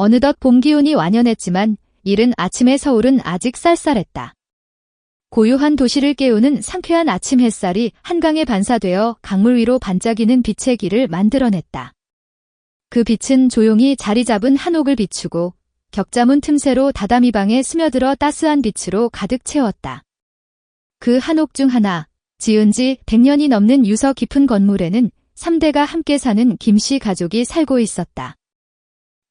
어느덧 봄 기운이 완연했지만 이른 아침의 서울은 아직 쌀쌀했다. 고요한 도시를 깨우는 상쾌한 아침 햇살이 한강에 반사되어 강물 위로 반짝이는 빛의 길을 만들어냈다. 그 빛은 조용히 자리 잡은 한옥을 비추고 격자문 틈새로 다다미 방에 스며들어 따스한 빛으로 가득 채웠다. 그 한옥 중 하나, 지은 지 100년이 넘는 유서 깊은 건물에는 3대가 함께 사는 김씨 가족이 살고 있었다.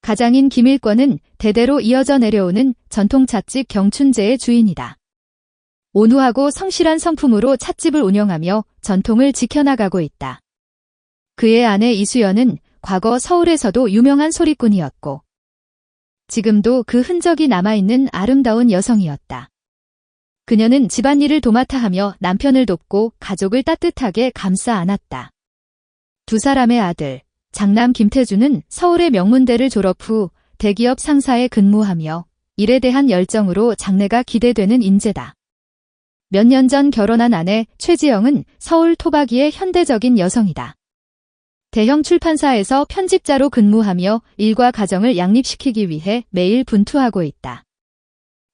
가장인 김일권은 대대로 이어져 내려오는 전통 찻집 경춘제의 주인이다. 온후하고 성실한 성품으로 찻집을 운영하며 전통을 지켜나가고 있다. 그의 아내 이수연은 과거 서울에서도 유명한 소리꾼이었고 지금도 그 흔적이 남아있는 아름다운 여성이었다. 그녀는 집안일을 도맡아 하며 남편을 돕고 가족을 따뜻하게 감싸 안았다. 두 사람의 아들, 장남 김태주는 서울의 명문대를 졸업 후 대기업 상사에 근무하며 일에 대한 열정으로 장래가 기대되는 인재다. 몇 년 전 결혼한 아내 최지영은 서울 토박이의 현대적인 여성이다. 대형 출판사에서 편집자로 근무하며 일과 가정을 양립시키기 위해 매일 분투하고 있다.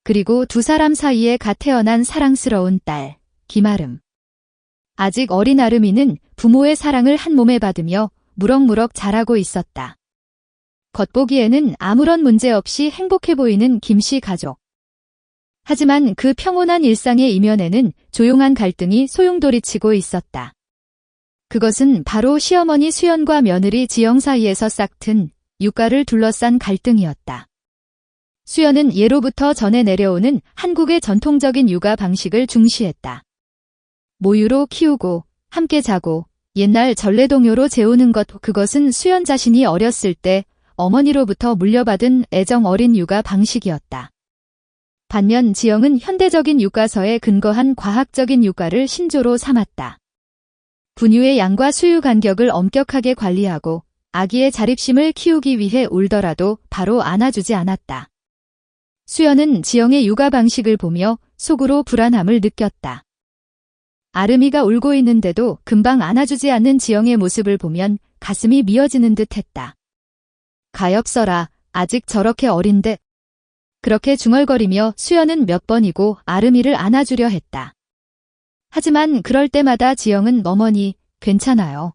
그리고 두 사람 사이에 갓 태어난 사랑스러운 딸, 김아름. 아직 어린 아름이는 부모의 사랑을 한 몸에 받으며 무럭무럭 자라고 있었다. 겉보기에는 아무런 문제 없이 행복해 보이는 김씨 가족. 하지만 그 평온한 일상의 이면에는 조용한 갈등이 소용돌이치고 있었다. 그것은 바로 시어머니 수연과 며느리 지영 사이에서 싹튼 육가를 둘러싼 갈등이었다. 수연은 예로부터 전해 내려오는 한국의 전통적인 육아 방식을 중시했다. 모유로 키우고 함께 자고 옛날 전래동요로 재우는 것 그것은 수연 자신이 어렸을 때 어머니로부터 물려받은 애정 어린 육아 방식이었다. 반면 지영은 현대적인 육가서에 근거한 과학적인 육가를 신조로 삼았다. 분유의 양과 수유 간격을 엄격하게 관리하고 아기의 자립심을 키우기 위해 울더라도 바로 안아주지 않았다. 수연은 지영의 육아 방식을 보며 속으로 불안함을 느꼈다. 아름이가 울고 있는데도 금방 안아주지 않는 지영의 모습을 보면 가슴이 미어지는 듯 했다. 가엾어라, 아직 저렇게 어린데 그렇게 중얼거리며 수연은 몇 번이고 아름이를 안아주려 했다. 하지만 그럴 때마다 지영은 어머니, 괜찮아요.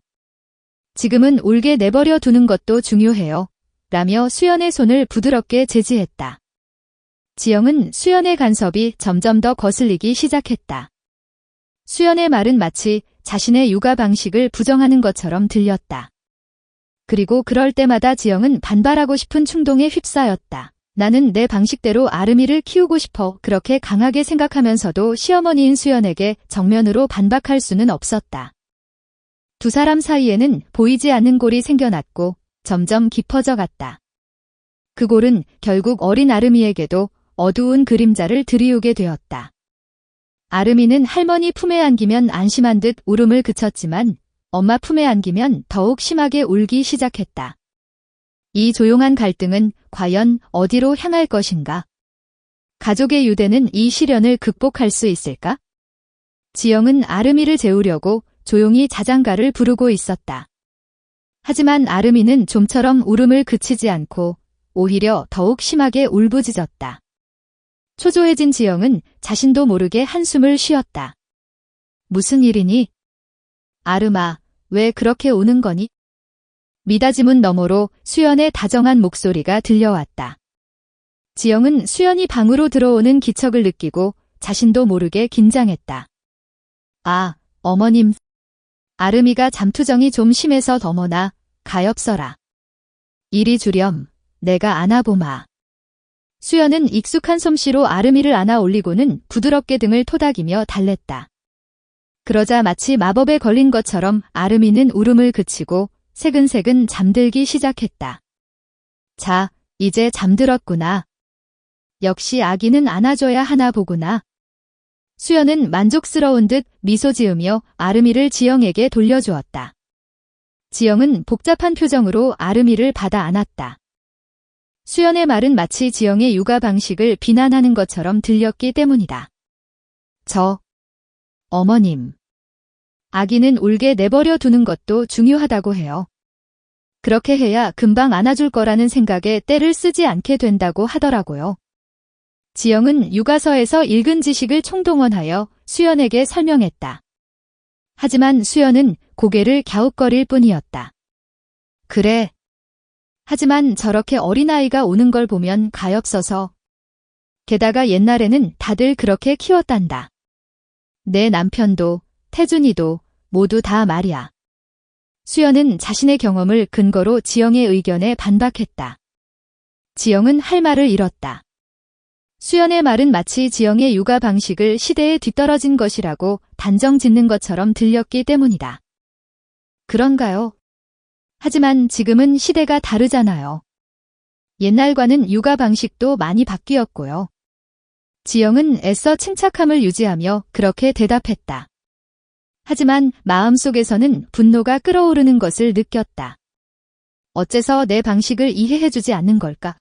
지금은 울게 내버려 두는 것도 중요해요. 라며 수연의 손을 부드럽게 제지했다. 지영은 수연의 간섭이 점점 더 거슬리기 시작했다. 수연의 말은 마치 자신의 육아 방식을 부정하는 것처럼 들렸다. 그리고 그럴 때마다 지영은 반발하고 싶은 충동에 휩싸였다. 나는 내 방식대로 아름이를 키우고 싶어 그렇게 강하게 생각하면서도 시어머니인 수연에게 정면으로 반박할 수는 없었다. 두 사람 사이에는 보이지 않는 골이 생겨났고 점점 깊어져 갔다. 그 골은 결국 어린 아름이에게도 어두운 그림자를 들이우게 되었다. 아름이는 할머니 품에 안기면 안심한 듯 울음을 그쳤지만 엄마 품에 안기면 더욱 심하게 울기 시작했다. 이 조용한 갈등은 과연 어디로 향할 것인가? 가족의 유대는 이 시련을 극복할 수 있을까? 지영은 아름이를 재우려고 조용히 자장가를 부르고 있었다. 하지만 아름이는 좀처럼 울음을 그치지 않고 오히려 더욱 심하게 울부짖었다. 초조해진 지영은 자신도 모르게 한숨을 쉬었다. 무슨 일이니? 아름아, 왜 그렇게 우는 거니? 미닫이문 너머로 수연의 다정한 목소리가 들려왔다. 지영은 수연이 방으로 들어오는 기척을 느끼고 자신도 모르게 긴장했다. 아, 어머님. 아름이가 잠투정이 좀 심해서 더머나 가엾어라. 이리 주렴, 내가 안아보마. 수연은 익숙한 솜씨로 아름이를 안아 올리고는 부드럽게 등을 토닥이며 달랬다. 그러자 마치 마법에 걸린 것처럼 아름이는 울음을 그치고 새근새근 잠들기 시작했다. 자, 이제 잠들었구나. 역시 아기는 안아줘야 하나 보구나. 수연은 만족스러운 듯 미소 지으며 아름이를 지영에게 돌려주었다. 지영은 복잡한 표정으로 아름이를 받아 안았다. 수연의 말은 마치 지영의 육아 방식을 비난하는 것처럼 들렸기 때문이다. 저, 어머님. 아기는 울게 내버려 두는 것도 중요하다고 해요. 그렇게 해야 금방 안아줄 거라는 생각에 때를 쓰지 않게 된다고 하더라고요. 지영은 육아서에서 읽은 지식을 총동원하여 수연에게 설명했다. 하지만 수연은 고개를 갸웃거릴 뿐이었다. 그래. 하지만 저렇게 어린아이가 오는 걸 보면 가엾어서. 게다가 옛날에는 다들 그렇게 키웠단다. 내 남편도, 태준이도 모두 다 말이야. 수연은 자신의 경험을 근거로 지영의 의견에 반박했다. 지영은 할 말을 잃었다. 수연의 말은 마치 지영의 육아 방식을 시대에 뒤떨어진 것이라고 단정 짓는 것처럼 들렸기 때문이다. 그런가요? 하지만 지금은 시대가 다르잖아요. 옛날과는 육아 방식도 많이 바뀌었고요. 지영은 애써 침착함을 유지하며 그렇게 대답했다. 하지만 마음속에서는 분노가 끓어오르는 것을 느꼈다. 어째서 내 방식을 이해해주지 않는 걸까?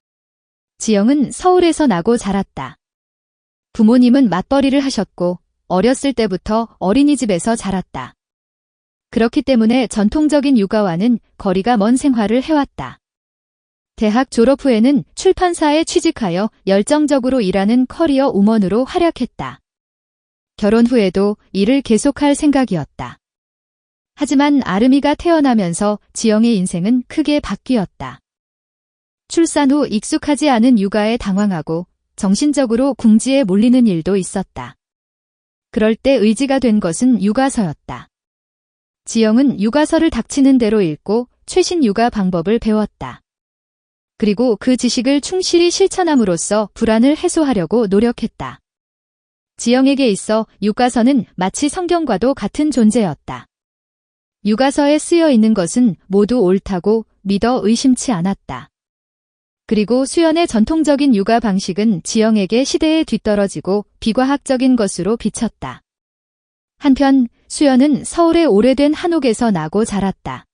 지영은 서울에서 나고 자랐다. 부모님은 맞벌이를 하셨고 어렸을 때부터 어린이집에서 자랐다. 그렇기 때문에 전통적인 육아와는 거리가 먼 생활을 해왔다. 대학 졸업 후에는 출판사에 취직하여 열정적으로 일하는 커리어 우먼으로 활약했다. 결혼 후에도 일을 계속할 생각이었다. 하지만 아름이가 태어나면서 지영의 인생은 크게 바뀌었다. 출산 후 익숙하지 않은 육아에 당황하고 정신적으로 궁지에 몰리는 일도 있었다. 그럴 때 의지가 된 것은 육아서였다. 지영은 육아서를 닥치는 대로 읽고 최신 육아 방법을 배웠다. 그리고 그 지식을 충실히 실천함으로써 불안을 해소하려고 노력했다. 지영에게 있어 육아서는 마치 성경과도 같은 존재였다. 육아서에 쓰여 있는 것은 모두 옳다고 믿어 의심치 않았다. 그리고 수연의 전통적인 육아 방식은 지영에게 시대에 뒤떨어지고 비과학적인 것으로 비쳤다. 한편 수연은 서울의 오래된 한옥에서 나고 자랐다.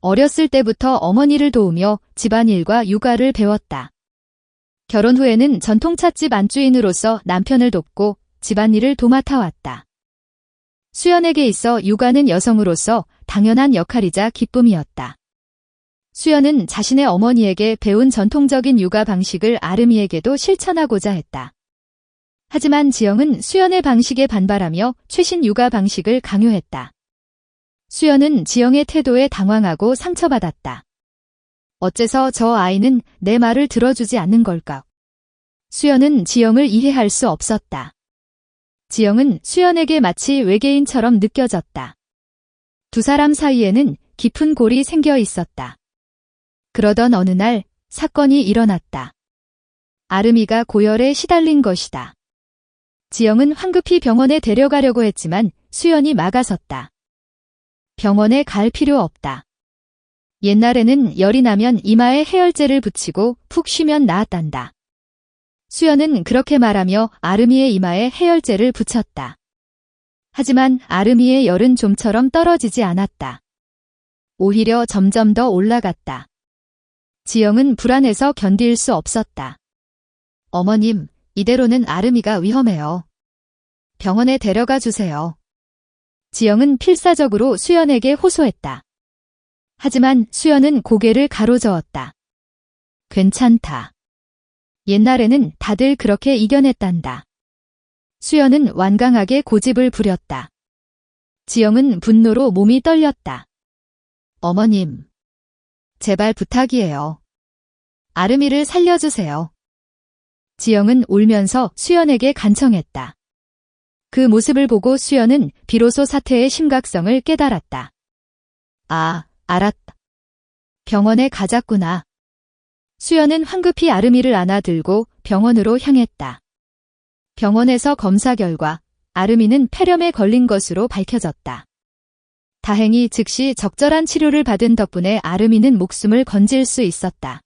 어렸을 때부터 어머니를 도우며 집안일과 육아를 배웠다. 결혼 후에는 전통찻집 안주인으로서 남편을 돕고 집안일을 도맡아 왔다. 수연에게 있어 육아는 여성으로서 당연한 역할이자 기쁨이었다. 수연은 자신의 어머니에게 배운 전통적인 육아 방식을 아름이에게도 실천하고자 했다. 하지만 지영은 수연의 방식에 반발하며 최신 육아 방식을 강요했다. 수연은 지영의 태도에 당황하고 상처받았다. 어째서 저 아이는 내 말을 들어주지 않는 걸까? 수연은 지영을 이해할 수 없었다. 지영은 수연에게 마치 외계인처럼 느껴졌다. 두 사람 사이에는 깊은 골이 생겨 있었다. 그러던 어느 날 사건이 일어났다. 아름이가 고열에 시달린 것이다. 지영은 황급히 병원에 데려가려고 했지만 수연이 막아섰다. 병원에 갈 필요 없다. 옛날에는 열이 나면 이마에 해열제를 붙이고 푹 쉬면 나았단다. 수연은 그렇게 말하며 아름이의 이마에 해열제를 붙였다. 하지만 아름이의 열은 좀처럼 떨어지지 않았다. 오히려 점점 더 올라갔다. 지영은 불안해서 견딜 수 없었다. 어머님, 이대로는 아름이가 위험해요. 병원에 데려가 주세요. 지영은 필사적으로 수연에게 호소했다. 하지만 수연은 고개를 가로저었다. 괜찮다. 옛날에는 다들 그렇게 이겨냈단다. 수연은 완강하게 고집을 부렸다. 지영은 분노로 몸이 떨렸다. 어머님, 제발 부탁이에요. 아름이를 살려주세요. 지영은 울면서 수연에게 간청했다. 그 모습을 보고 수연은 비로소 사태의 심각성을 깨달았다. 아, 알았다. 병원에 가자꾸나. 수연은 황급히 아름이를 안아들고 병원으로 향했다. 병원에서 검사 결과 아름이는 폐렴에 걸린 것으로 밝혀졌다. 다행히 즉시 적절한 치료를 받은 덕분에 아름이는 목숨을 건질 수 있었다.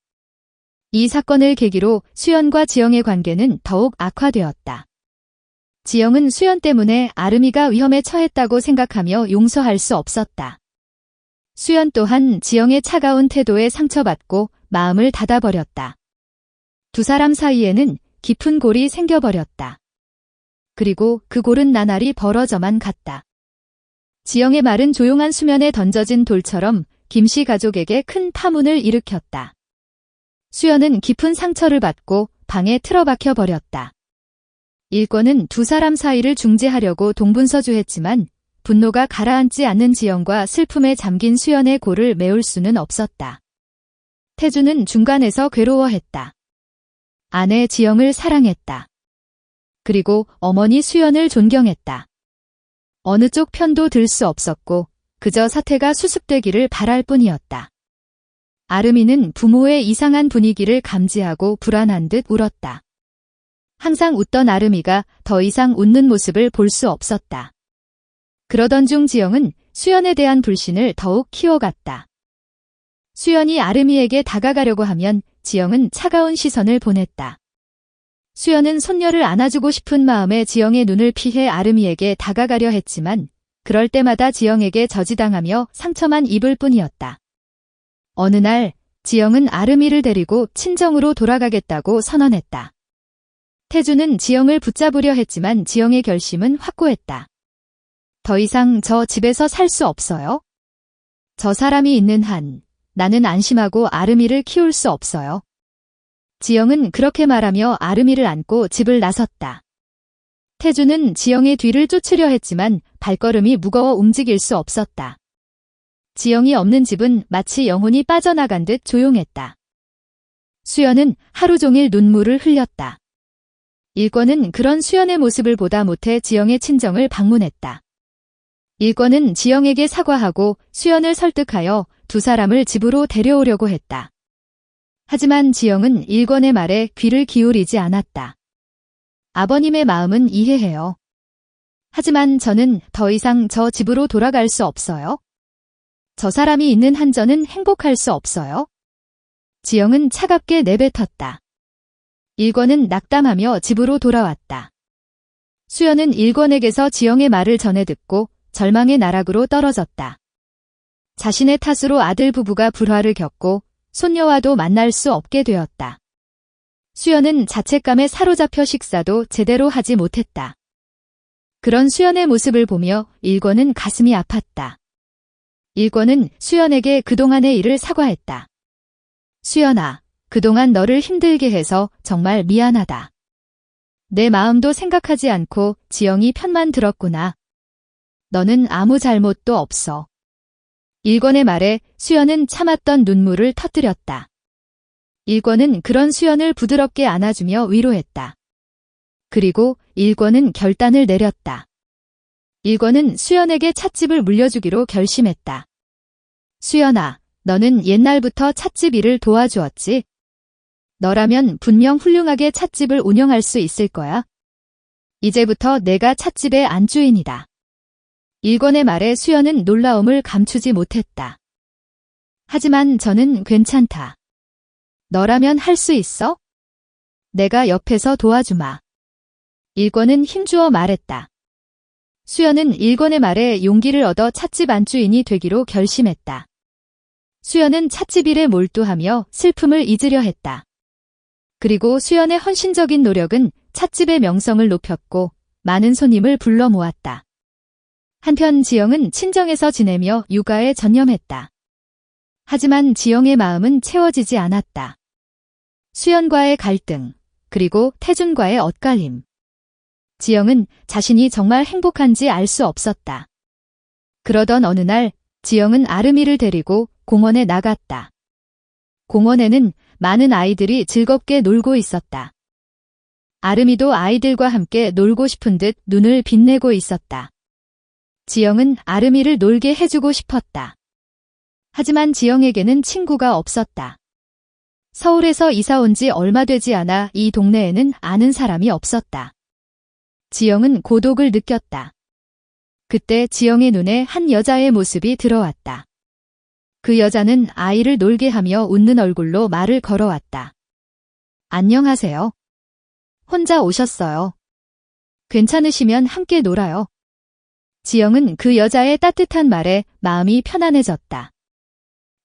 이 사건을 계기로 수연과 지영의 관계는 더욱 악화되었다. 지영은 수연 때문에 아름이가 위험에 처했다고 생각하며 용서할 수 없었다. 수연 또한 지영의 차가운 태도에 상처받고 마음을 닫아버렸다. 두 사람 사이에는 깊은 골이 생겨버렸다. 그리고 그 골은 나날이 벌어져만 갔다. 지영의 말은 조용한 수면에 던져진 돌처럼 김 씨 가족에게 큰 파문을 일으켰다. 수연은 깊은 상처를 받고 방에 틀어박혀 버렸다. 일권은 두 사람 사이를 중재하려고 동분서주했지만 분노가 가라앉지 않는 지영과 슬픔에 잠긴 수연의 골을 메울 수는 없었다. 태주는 중간에서 괴로워했다. 아내 지영을 사랑했다. 그리고 어머니 수연을 존경했다. 어느 쪽 편도 들 수 없었고 그저 사태가 수습되기를 바랄 뿐이었다. 아름이는 부모의 이상한 분위기를 감지하고 불안한 듯 울었다. 항상 웃던 아름이가 더 이상 웃는 모습을 볼 수 없었다. 그러던 중 지영은 수연에 대한 불신을 더욱 키워갔다. 수연이 아름이에게 다가가려고 하면 지영은 차가운 시선을 보냈다. 수연은 손녀를 안아주고 싶은 마음에 지영의 눈을 피해 아름이에게 다가가려 했지만 그럴 때마다 지영에게 저지당하며 상처만 입을 뿐이었다. 어느 날 지영은 아름이를 데리고 친정으로 돌아가겠다고 선언했다. 태주는 지영을 붙잡으려 했지만 지영의 결심은 확고했다. 더 이상 저 집에서 살 수 없어요. 저 사람이 있는 한 나는 안심하고 아름이를 키울 수 없어요. 지영은 그렇게 말하며 아름이를 안고 집을 나섰다. 태주는 지영의 뒤를 쫓으려 했지만 발걸음이 무거워 움직일 수 없었다. 지영이 없는 집은 마치 영혼이 빠져나간 듯 조용했다. 수연은 하루 종일 눈물을 흘렸다. 일권은 그런 수연의 모습을 보다 못해 지영의 친정을 방문했다. 일권은 지영에게 사과하고 수연을 설득하여 두 사람을 집으로 데려오려고 했다. 하지만 지영은 일권의 말에 귀를 기울이지 않았다. 아버님의 마음은 이해해요. 하지만 저는 더 이상 저 집으로 돌아갈 수 없어요. 저 사람이 있는 한 저는 행복할 수 없어요. 지영은 차갑게 내뱉었다. 일권은 낙담하며 집으로 돌아왔다. 수연은 일권에게서 지영의 말을 전해 듣고 절망의 나락으로 떨어졌다. 자신의 탓으로 아들 부부가 불화를 겪고 손녀와도 만날 수 없게 되었다. 수연은 자책감에 사로잡혀 식사도 제대로 하지 못했다. 그런 수연의 모습을 보며 일권은 가슴이 아팠다. 일권은 수연에게 그동안의 일을 사과했다. 수연아, 그동안 너를 힘들게 해서 정말 미안하다. 내 마음도 생각하지 않고 지영이 편만 들었구나. 너는 아무 잘못도 없어. 일권의 말에 수연은 참았던 눈물을 터뜨렸다. 일권은 그런 수연을 부드럽게 안아주며 위로했다. 그리고 일권은 결단을 내렸다. 일권은 수연에게 찻집을 물려주기로 결심했다. 수연아, 너는 옛날부터 찻집 일을 도와주었지? 너라면 분명 훌륭하게 찻집을 운영할 수 있을 거야. 이제부터 내가 찻집의 안주인이다. 일권의 말에 수연은 놀라움을 감추지 못했다. 하지만 저는 괜찮다. 너라면 할 수 있어? 내가 옆에서 도와주마. 일권은 힘주어 말했다. 수연은 일권의 말에 용기를 얻어 찻집 안주인이 되기로 결심했다. 수연은 찻집 일에 몰두하며 슬픔을 잊으려 했다. 그리고 수연의 헌신적인 노력은 찻집의 명성을 높였고 많은 손님을 불러 모았다. 한편 지영은 친정에서 지내며 육아에 전념했다. 하지만 지영의 마음은 채워지지 않았다. 수연과의 갈등, 그리고 태준과의 엇갈림. 지영은 자신이 정말 행복한지 알 수 없었다. 그러던 어느 날 지영은 아름이를 데리고 공원에 나갔다. 공원에는 많은 아이들이 즐겁게 놀고 있었다. 아름이도 아이들과 함께 놀고 싶은 듯 눈을 빛내고 있었다. 지영은 아름이를 놀게 해주고 싶었다. 하지만 지영에게는 친구가 없었다. 서울에서 이사 온 지 얼마 되지 않아 이 동네에는 아는 사람이 없었다. 지영은 고독을 느꼈다. 그때 지영의 눈에 한 여자의 모습이 들어왔다. 그 여자는 아이를 놀게 하며 웃는 얼굴로 말을 걸어왔다. 안녕하세요. 혼자 오셨어요. 괜찮으시면 함께 놀아요. 지영은 그 여자의 따뜻한 말에 마음이 편안해졌다.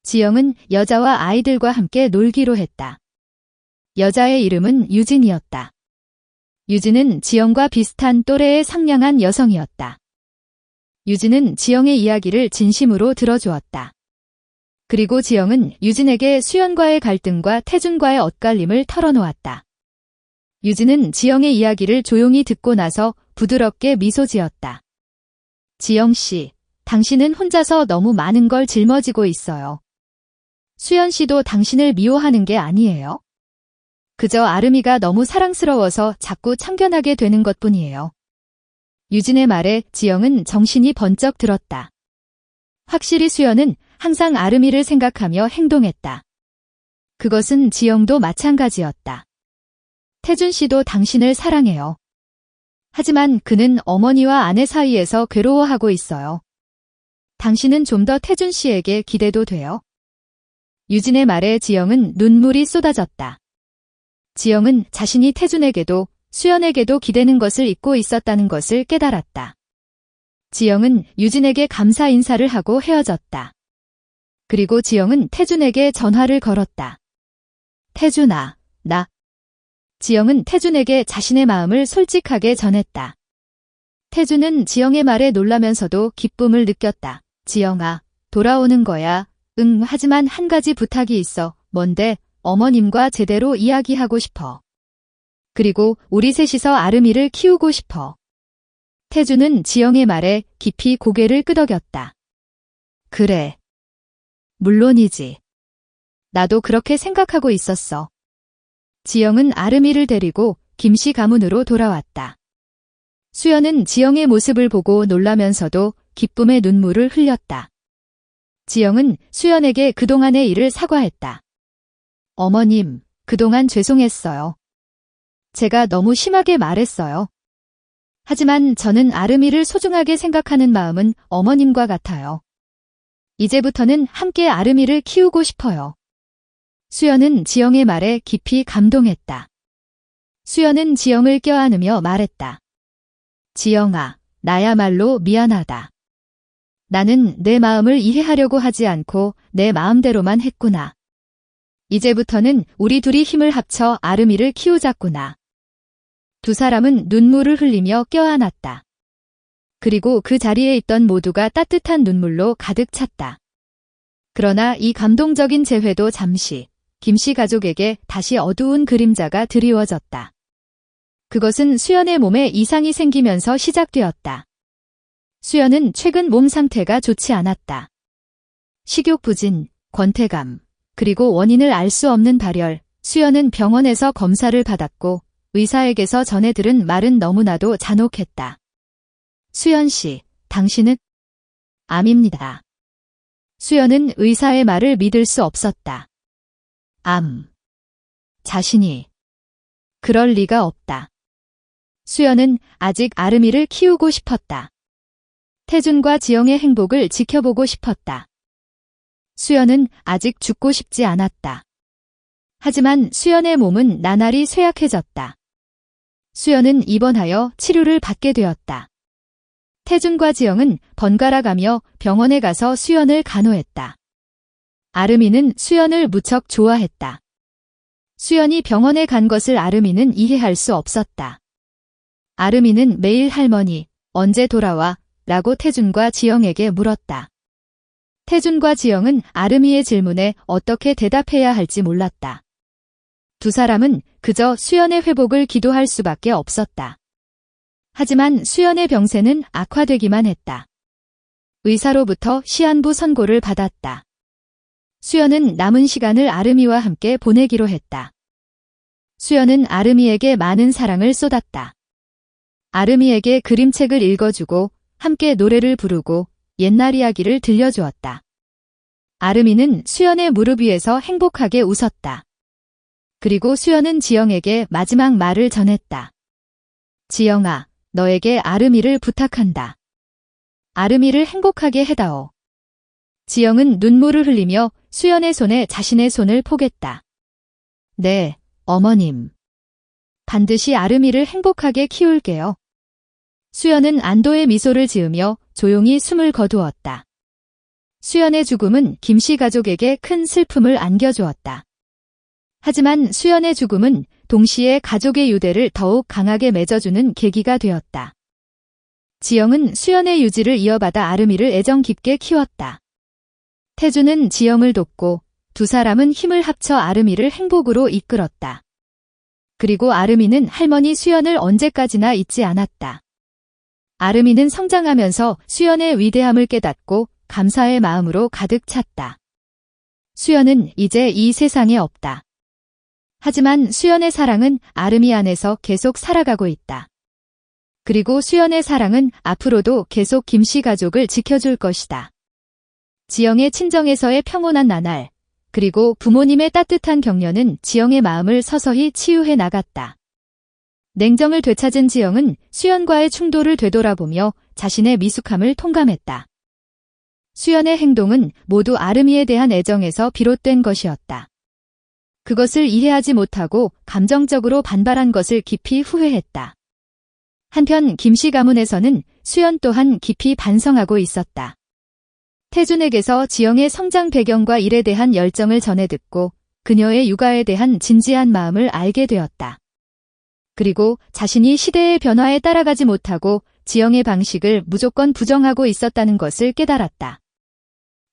지영은 여자와 아이들과 함께 놀기로 했다. 여자의 이름은 유진이었다. 유진은 지영과 비슷한 또래의 상냥한 여성이었다. 유진은 지영의 이야기를 진심으로 들어주었다. 그리고 지영은 유진에게 수연과의 갈등과 태준과의 엇갈림을 털어놓았다. 유진은 지영의 이야기를 조용히 듣고 나서 부드럽게 미소 지었다. 지영 씨, 당신은 혼자서 너무 많은 걸 짊어지고 있어요. 수연 씨도 당신을 미워하는 게 아니에요. 그저 아름이가 너무 사랑스러워서 자꾸 참견하게 되는 것 뿐이에요. 유진의 말에 지영은 정신이 번쩍 들었다. 확실히 수연은 항상 아름이를 생각하며 행동했다. 그것은 지영도 마찬가지였다. 태준 씨도 당신을 사랑해요. 하지만 그는 어머니와 아내 사이에서 괴로워하고 있어요. 당신은 좀 더 태준 씨에게 기대도 돼요. 유진의 말에 지영은 눈물이 쏟아졌다. 지영은 자신이 태준에게도 수연에게도 기대는 것을 잊고 있었다는 것을 깨달았다. 지영은 유진에게 감사 인사를 하고 헤어졌다. 그리고 지영은 태준에게 전화를 걸었다. 태준아, 나. 지영은 태준에게 자신의 마음을 솔직하게 전했다. 태준은 지영의 말에 놀라면서도 기쁨을 느꼈다. 지영아, 돌아오는 거야. 응, 하지만 한 가지 부탁이 있어. 뭔데? 어머님과 제대로 이야기하고 싶어. 그리고 우리 셋이서 아름이를 키우고 싶어. 태주는 지영의 말에 깊이 고개를 끄덕였다. 그래. 물론이지. 나도 그렇게 생각하고 있었어. 지영은 아름이를 데리고 김씨 가문으로 돌아왔다. 수연은 지영의 모습을 보고 놀라면서도 기쁨의 눈물을 흘렸다. 지영은 수연에게 그동안의 일을 사과했다. 어머님, 그동안 죄송했어요. 제가 너무 심하게 말했어요. 하지만 저는 아름이를 소중하게 생각하는 마음은 어머님과 같아요. 이제부터는 함께 아름이를 키우고 싶어요. 수연은 지영의 말에 깊이 감동했다. 수연은 지영을 껴안으며 말했다. 지영아, 나야말로 미안하다. 나는 내 마음을 이해하려고 하지 않고 내 마음대로만 했구나. 이제부터는 우리 둘이 힘을 합쳐 아름이를 키우자꾸나. 두 사람은 눈물을 흘리며 껴안았다. 그리고 그 자리에 있던 모두가 따뜻한 눈물로 가득 찼다. 그러나 이 감동적인 재회도 잠시 김씨 가족에게 다시 어두운 그림자가 드리워졌다. 그것은 수연의 몸에 이상이 생기면서 시작되었다. 수연은 최근 몸 상태가 좋지 않았다. 식욕 부진, 권태감, 그리고 원인을 알 수 없는 발열, 수연은 병원에서 검사를 받았고 의사에게서 전해 들은 말은 너무나도 잔혹했다. 수연 씨, 당신은 암입니다. 수연은 의사의 말을 믿을 수 없었다. 암. 자신이. 그럴 리가 없다. 수연은 아직 아름이를 키우고 싶었다. 태준과 지영의 행복을 지켜보고 싶었다. 수연은 아직 죽고 싶지 않았다. 하지만 수연의 몸은 나날이 쇠약해졌다. 수연은 입원하여 치료를 받게 되었다. 태준과 지영은 번갈아 가며 병원에 가서 수연을 간호했다. 아름이는 수연을 무척 좋아했다. 수연이 병원에 간 것을 아름이는 이해할 수 없었다. 아름이는 매일 할머니, 언제 돌아와? 라고 태준과 지영에게 물었다. 태준과 지영은 아름이의 질문에 어떻게 대답해야 할지 몰랐다. 두 사람은 그저 수연의 회복을 기도할 수밖에 없었다. 하지만 수연의 병세는 악화되기만 했다. 의사로부터 시한부 선고를 받았다. 수연은 남은 시간을 아름이와 함께 보내기로 했다. 수연은 아름이에게 많은 사랑을 쏟았다. 아름이에게 그림책을 읽어주고 함께 노래를 부르고 옛날 이야기를 들려주었다. 아름이는 수연의 무릎 위에서 행복하게 웃었다. 그리고 수연은 지영에게 마지막 말을 전했다. 지영아, 너에게 아름이를 부탁한다. 아름이를 행복하게 해다오. 지영은 눈물을 흘리며 수연의 손에 자신의 손을 포겠다. 네, 어머님. 반드시 아름이를 행복하게 키울게요. 수연은 안도의 미소를 지으며 조용히 숨을 거두었다. 수연의 죽음은 김씨 가족에게 큰 슬픔을 안겨주었다. 하지만 수연의 죽음은 동시에 가족의 유대를 더욱 강하게 맺어주는 계기가 되었다. 지영은 수연의 유지를 이어받아 아름이를 애정 깊게 키웠다. 태주는 지영을 돕고 두 사람은 힘을 합쳐 아름이를 행복으로 이끌었다. 그리고 아름이는 할머니 수연을 언제까지나 잊지 않았다. 아름이는 성장하면서 수연의 위대함을 깨닫고 감사의 마음으로 가득 찼다. 수연은 이제 이 세상에 없다. 하지만 수연의 사랑은 아름이 안에서 계속 살아가고 있다. 그리고 수연의 사랑은 앞으로도 계속 김씨 가족을 지켜줄 것이다. 지영의 친정에서의 평온한 나날, 그리고 부모님의 따뜻한 격려는 지영의 마음을 서서히 치유해 나갔다. 냉정을 되찾은 지영은 수연과의 충돌을 되돌아보며 자신의 미숙함을 통감했다. 수연의 행동은 모두 아름이에 대한 애정에서 비롯된 것이었다. 그것을 이해하지 못하고 감정적으로 반발한 것을 깊이 후회했다. 한편 김씨 가문에서는 수연 또한 깊이 반성하고 있었다. 태준에게서 지영의 성장 배경과 일에 대한 열정을 전해 듣고 그녀의 육아에 대한 진지한 마음을 알게 되었다. 그리고 자신이 시대의 변화에 따라가지 못하고 지영의 방식을 무조건 부정하고 있었다는 것을 깨달았다.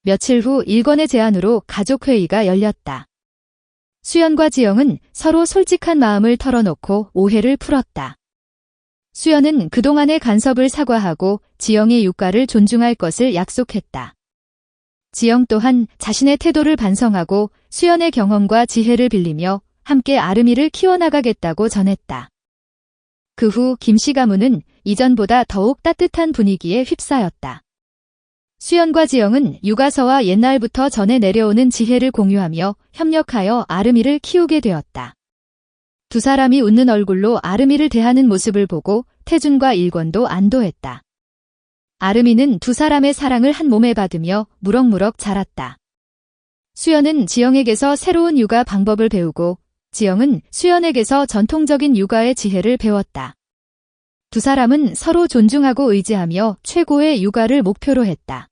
며칠 후 일권의 제안으로 가족회의가 열렸다. 수연과 지영은 서로 솔직한 마음을 털어놓고 오해를 풀었다. 수연은 그동안의 간섭을 사과하고 지영의 육가를 존중할 것을 약속했다. 지영 또한 자신의 태도를 반성하고 수연의 경험과 지혜를 빌리며 함께 아름이를 키워나가겠다고 전했다. 그 후 김씨 가문은 이전보다 더욱 따뜻한 분위기에 휩싸였다. 수연과 지영은 육아서와 옛날부터 전해 내려오는 지혜를 공유하며 협력하여 아름이를 키우게 되었다. 두 사람이 웃는 얼굴로 아름이를 대하는 모습을 보고 태준과 일권도 안도했다. 아름이는 두 사람의 사랑을 한 몸에 받으며 무럭무럭 자랐다. 수연은 지영에게서 새로운 육아 방법을 배우고 지영은 수연에게서 전통적인 육아의 지혜를 배웠다. 두 사람은 서로 존중하고 의지하며 최고의 육아를 목표로 했다.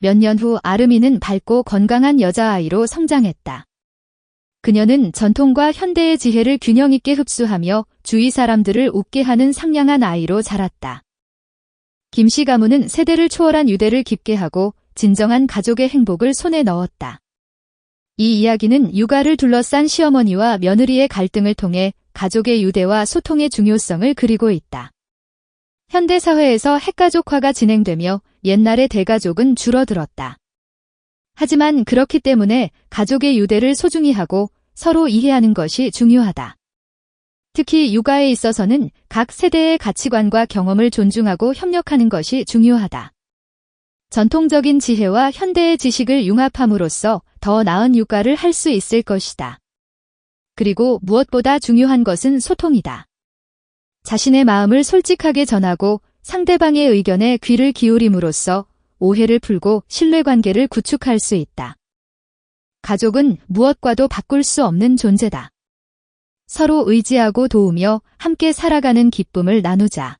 몇 년 후 아름이는 밝고 건강한 여자아이로 성장했다. 그녀는 전통과 현대의 지혜를 균형 있게 흡수하며 주위 사람들을 웃게 하는 상냥한 아이로 자랐다. 김씨 가문은 세대를 초월한 유대를 깊게 하고 진정한 가족의 행복을 손에 넣었다. 이 이야기는 육아를 둘러싼 시어머니와 며느리의 갈등을 통해 가족의 유대와 소통의 중요성을 그리고 있다. 현대 사회에서 핵가족화가 진행되며 옛날의 대가족은 줄어들었다. 하지만 그렇기 때문에 가족의 유대를 소중히 하고 서로 이해하는 것이 중요하다. 특히 육아에 있어서는 각 세대의 가치관과 경험을 존중하고 협력하는 것이 중요하다. 전통적인 지혜와 현대의 지식을 융합함으로써 더 나은 육아를 할 수 있을 것이다. 그리고 무엇보다 중요한 것은 소통이다. 자신의 마음을 솔직하게 전하고 상대방의 의견에 귀를 기울임으로써 오해를 풀고 신뢰관계를 구축할 수 있다. 가족은 무엇과도 바꿀 수 없는 존재다. 서로 의지하고 도우며 함께 살아가는 기쁨을 나누자.